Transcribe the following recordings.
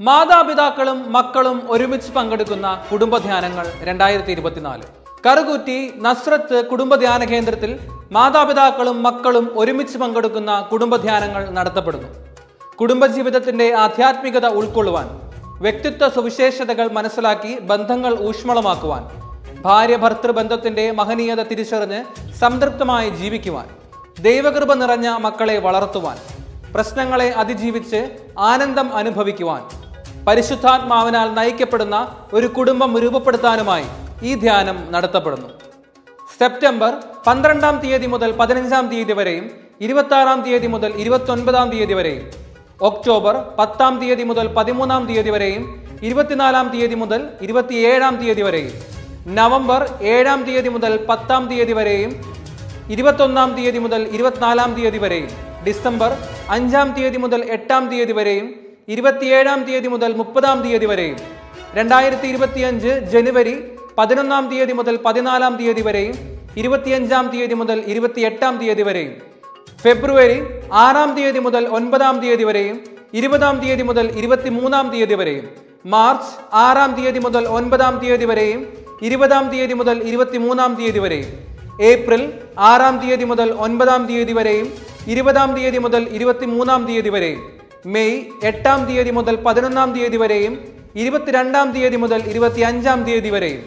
മാതാപിതാക്കളും മക്കളും ഒരുമിച്ച് പങ്കെടുക്കുന്ന കുടുംബധ്യാനങ്ങൾ രണ്ടായിരത്തി ഇരുപത്തിനാല് കറുകുറ്റി നസ്രത്ത് കുടുംബധ്യാന കേന്ദ്രത്തിൽ മാതാപിതാക്കളും മക്കളും ഒരുമിച്ച് പങ്കെടുക്കുന്ന കുടുംബധ്യാനങ്ങൾ നടത്തപ്പെടുന്നു. കുടുംബജീവിതത്തിന്റെ ആധ്യാത്മികത ഉൾക്കൊള്ളുവാൻ വ്യക്തിത്വ സുവിശേഷതകൾ മനസ്സിലാക്കി ബന്ധങ്ങൾ ഊഷ്മളമാക്കുവാൻ ഭാര്യ ഭർത്തൃബന്ധത്തിന്റെ മഹനീയത തിരിച്ചറിഞ്ഞ് സംതൃപ്തമായി ജീവിക്കുവാൻ ദൈവകൃപ നിറഞ്ഞ മക്കളെ വളർത്തുവാൻ പ്രശ്നങ്ങളെ അതിജീവിച്ച് ആനന്ദം അനുഭവിക്കുവാൻ പരിശുദ്ധാത്മാവിനാൽ നയിക്കപ്പെടുന്ന ഒരു കുടുംബം രൂപപ്പെടുത്താനുമായി ഈ ധ്യാനം നടത്തപ്പെടുന്നു. സെപ്റ്റംബർ പന്ത്രണ്ടാം തീയതി മുതൽ പതിനഞ്ചാം തീയതി വരെയും ഇരുപത്തി ആറാം തീയതി മുതൽ ഇരുപത്തി ഒൻപതാം തീയതി വരെയും ഒക്ടോബർ പത്താം തീയതി മുതൽ പതിമൂന്നാം തീയതി വരെയും ഇരുപത്തിനാലാം തീയതി മുതൽ ഇരുപത്തിയേഴാം തീയതി വരെയും നവംബർ ഏഴാം തീയതി മുതൽ പത്താം തീയതി വരെയും ഇരുപത്തൊന്നാം തീയതി മുതൽ ഇരുപത്തിനാലാം തീയതി വരെയും ഡിസംബർ അഞ്ചാം തീയതി മുതൽ എട്ടാം തീയതി വരെയും ഇരുപത്തിയേഴാം തീയതി മുതൽ മുപ്പതാം തീയതി വരെയും രണ്ടായിരത്തി ഇരുപത്തിയഞ്ച് ജനുവരി പതിനൊന്നാം തീയതി മുതൽ പതിനാലാം തീയതി വരെയും ഇരുപത്തിയഞ്ചാം തീയതി മുതൽ ഇരുപത്തിയെട്ടാം തീയതി വരെയും ഫെബ്രുവരി ആറാം തീയതി മുതൽ ഒൻപതാം തീയതി വരെയും ഇരുപതാം തീയതി മുതൽ ഇരുപത്തിമൂന്നാം തീയതി വരെയും മാർച്ച് ആറാം തീയതി മുതൽ ഒൻപതാം തീയതി വരെയും ഇരുപതാം തീയതി മുതൽ ഇരുപത്തിമൂന്നാം തീയതി വരെയും ഏപ്രിൽ ആറാം തീയതി മുതൽ ഒൻപതാം തീയതി വരെയും ഇരുപതാം തീയതി മുതൽ ഇരുപത്തിമൂന്നാം തീയതി വരെയും മെയ് എട്ടാം തീയതി മുതൽ പതിനൊന്നാം തീയതി വരെയും ഇരുപത്തിരണ്ടാം തീയതി മുതൽ ഇരുപത്തിയഞ്ചാം തീയതി വരെയും.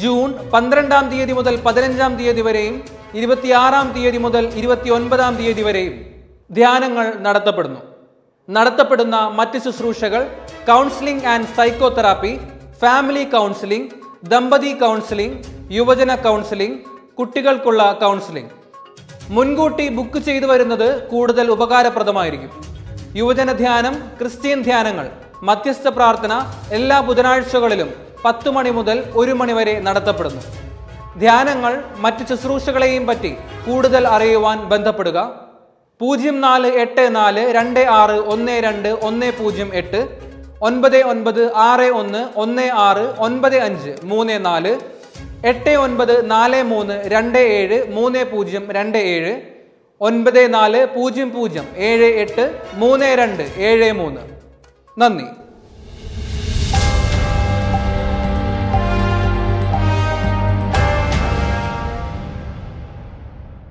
ജൂൺ പന്ത്രണ്ടാം തീയതി മുതൽ പതിനഞ്ചാം തീയതി വരെയും ഇരുപത്തിയാറാം തീയതി മുതൽ ഇരുപത്തിയൊൻപതാം തീയതി വരെയും ധ്യാനങ്ങൾ നടത്തപ്പെടുന്നു. നടത്തപ്പെടുന്ന മറ്റ് ശുശ്രൂഷകൾ counselling and psychotherapy family counselling ദമ്പതി counselling യുവജന കൗൺസിലിംഗ് കുട്ടികൾക്കുള്ള കൗൺസിലിംഗ്. മുൻകൂട്ടി ബുക്ക് ചെയ്തു വരുന്നത് കൂടുതൽ ഉപകാരപ്രദമായിരിക്കും. യുവജന ധ്യാനം ക്രിസ്ത്യൻ ധ്യാനങ്ങൾ മധ്യസ്ഥ പ്രാർത്ഥന എല്ലാ ബുധനാഴ്ചകളിലും പത്ത് മണി മുതൽ ഒരു മണി വരെ നടത്തപ്പെടുന്നു. ധ്യാനങ്ങൾ മറ്റ് ശുശ്രൂഷകളെയും പറ്റി കൂടുതൽ അറിയുവാൻ ബന്ധപ്പെടുക. പൂജ്യം നാല് എട്ട് നാല് രണ്ട് ആറ് ഒന്ന് രണ്ട് ഒന്ന് പൂജ്യം എട്ട് ഒൻപത് ഒൻപത് ആറ് ഒന്ന് ഒന്ന് ആറ് ഒൻപത് അഞ്ച് മൂന്ന് നാല് എട്ട് ഒൻപത് നാല് മൂന്ന് രണ്ട് ഏഴ് മൂന്ന് പൂജ്യം രണ്ട് ഏഴ് ഒൻപത് നാല് പൂജ്യം പൂജ്യം ഏഴ് എട്ട് മൂന്ന് രണ്ട് ഏഴ് മൂന്ന്. നന്ദി.